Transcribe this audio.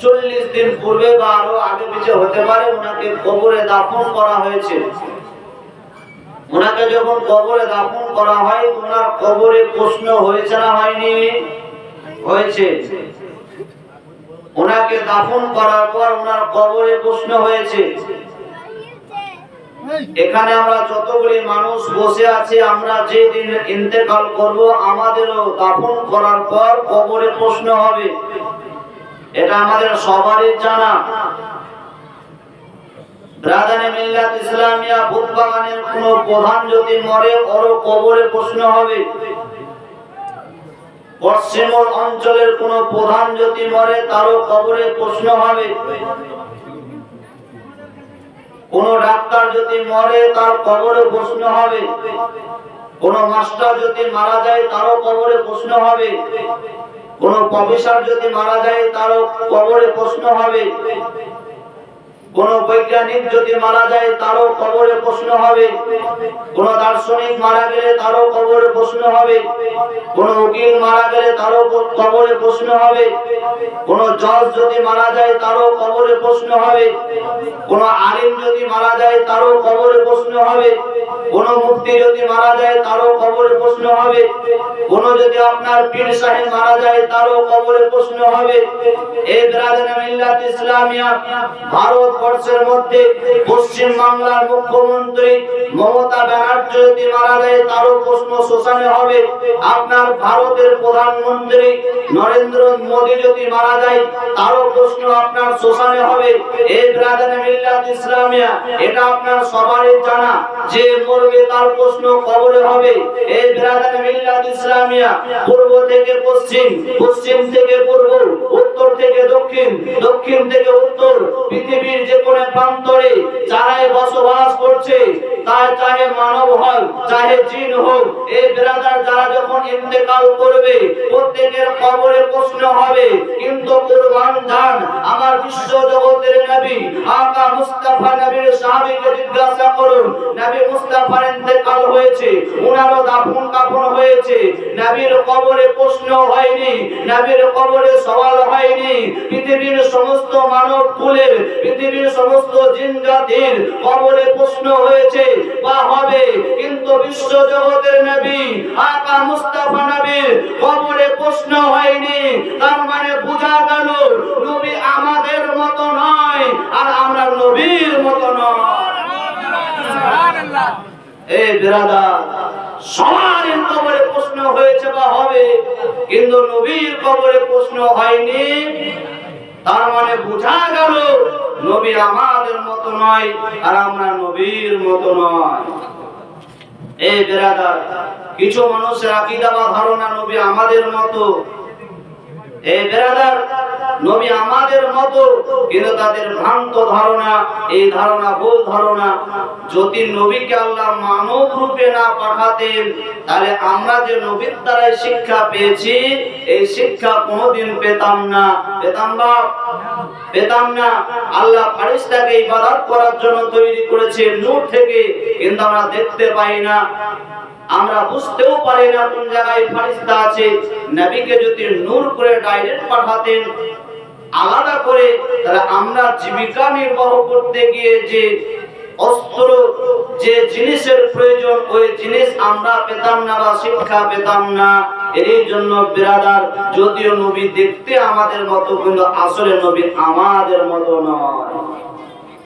চল্লিশ দিন পূর্বে বা আরও আগে পিছে হতে পারে, ওনাকে কবরে দাফন করা হয়েছে। ওনাকে যখন কবরে দাফন করা হয়, ওনার কবরে প্রশ্ন হয়েছে না হয়নি? হয়েছে। ওনাকে দাফন করার পর ওনার কবরে প্রশ্ন হয়েছে। এখানে আমরা যতগুলি মানুষ বসে আছি, আমরা যে দিন ইন্তেকাল করব, আমাদেরও দাফন করার পর কবরে প্রশ্ন হবে। এটা আমাদের সবারই জানা। ইসলামিয়া কোন প্রধান মরে প্রশ্ন হবে। অঞ্চলের প্রধান মরে, তারও কবরে প্রশ্ন হবে। কোন ডাক্তার যদি মরে, তার কবরে প্রশ্ন হবে। কোন মাস্টার যদি মারা যায়, তারও কবরে প্রশ্ন হবে। কোন প্রফেসর যদি মারা যায় তারও কবরে প্রশ্ন হবে। কোন বৈজ্ঞানিক যদি মারা যায়, তারও কবরে প্রশ্ন হবে। কোন দার্শনিক মারা গেলে তারও কবরে প্রশ্ন হবে। কোন উকিল মারা গেলে তারও কবরে প্রশ্ন হবে। কোন জজ যদি মারা যায়, তারও কবরে প্রশ্ন হবে। কোন আলিম যদি মারা যায়, তারও কবরে প্রশ্ন হবে। কোন মুক্তি যদি মারা যায়, তারও কবরে প্রশ্ন হবে। কোন যদি আপনার পীর সাহেব মারা যায়, তারও কবরে প্রশ্ন হবে। এই মিল্লাত ইসলামিয়া ভারতবর্ষের মধ্যে পশ্চিম বাংলার মুখ্যমন্ত্রী মমতা ব্যানার্জি যদি মারা যায়, তারও প্রশ্ন শোষণে হবে। আপনার ভারতের প্রধানমন্ত্রী নরেন্দ্র মোদী যদি মারা যায়, তারও প্রশ্ন আপনার শোষণে হবে। এই ব্রাদানা মিল্লাত ইসলামিয়া, এটা আপনার সবারই জানা। যে মরবে, তার প্রশ্ন কবরে হবে। এই ব্রাদানা মিল্লাত ইসলামিয়া, পূর্ব থেকে পশ্চিম পশ্চিম থেকে পূর্ব, উত্তর থেকে দক্ষিণ দক্ষিণ থেকে উত্তর, পৃথিবীর প্রান্তরে যারাই বসবাস করছে তা চাহে মানব চাহে জিন হোক। এই যারা যখন ইন্তেকাল করবে, প্রত্যেকের কবরে প্রশ্ন হবে, কিন্তু কুরবান আমার বিশ্ব জগতের নবী, আকা মুস্তাফা নবীর জিজ্ঞাসা করুন, নবী মুস্তাফার ইন্তেকাল হয়েছে দাফন কাফন হয়েছে, নবীর কবরে প্রশ্ন হয়নি, নবীর কবরে সওয়াল হয়নি, পৃথিবীর সমস্ত মানব কুলের, পৃথিবীর সমস্ত জিন জাতির কবরে প্রশ্ন হয়েছে, বা হবে। কিন্তু বিশ্ব জগতের নবী আকা মুস্তাফা নবীর কবরে প্রশ্ন হয়নি। তার মানে বোঝা গেল, নবী আমাদের মতো নয়, আর আমরা নবীর মতো নয়। এই বিরাদার, সবার কবরে প্রশ্ন হয়েছে বা হবে, কিন্তু নবীর কবরে প্রশ্ন হয়নি। তার মানে বোঝা গেল নবী আমাদের মতো নয় আর আমরা নবীর মতো নয়। এই বেরাদার, কিছু মানুষের আকিদা বা ধারণা নবী আমাদের মতো। এই বেরাদার নবী আমাদের মতো, কিন্তু তাদের ভ্রান্ত ধারণা, এই ধারণা ভুল ধারণা, যদি নবীকে আল্লাহ মানব রূপে না পাঠাতেন, তাহলে আমরা যে নবীর দ্বারাই শিক্ষা পেয়েছি, এই শিক্ষা কোনোদিন পেতাম না। পেতাম বা পেতাম না। আল্লাহ ফারিস্তাকে ইবাদত করার জন্য তৈরি করেছে নূর থেকে, কিন্তু আমরা দেখতে পাই না। আমরা বুঝতেও পারি না কোন জায়গায় ফারিস্তা আছে। নবীকে যদি নূর করে ডাইরেক্ট পাঠাতেন আলাদা করে তাহলে আমরা জীবিকা নির্বাহ করতে গিয়ে যে অস্ত্র, যে জিনিসের প্রয়োজন, ওই জিনিস আমরা পেতাম না বা শিক্ষা পেতাম না। এই জন্য বিরাদার, যদিও নবী দেখতে আমাদের মতো, কিন্তু আসলে নবী আমাদের মতো নয়।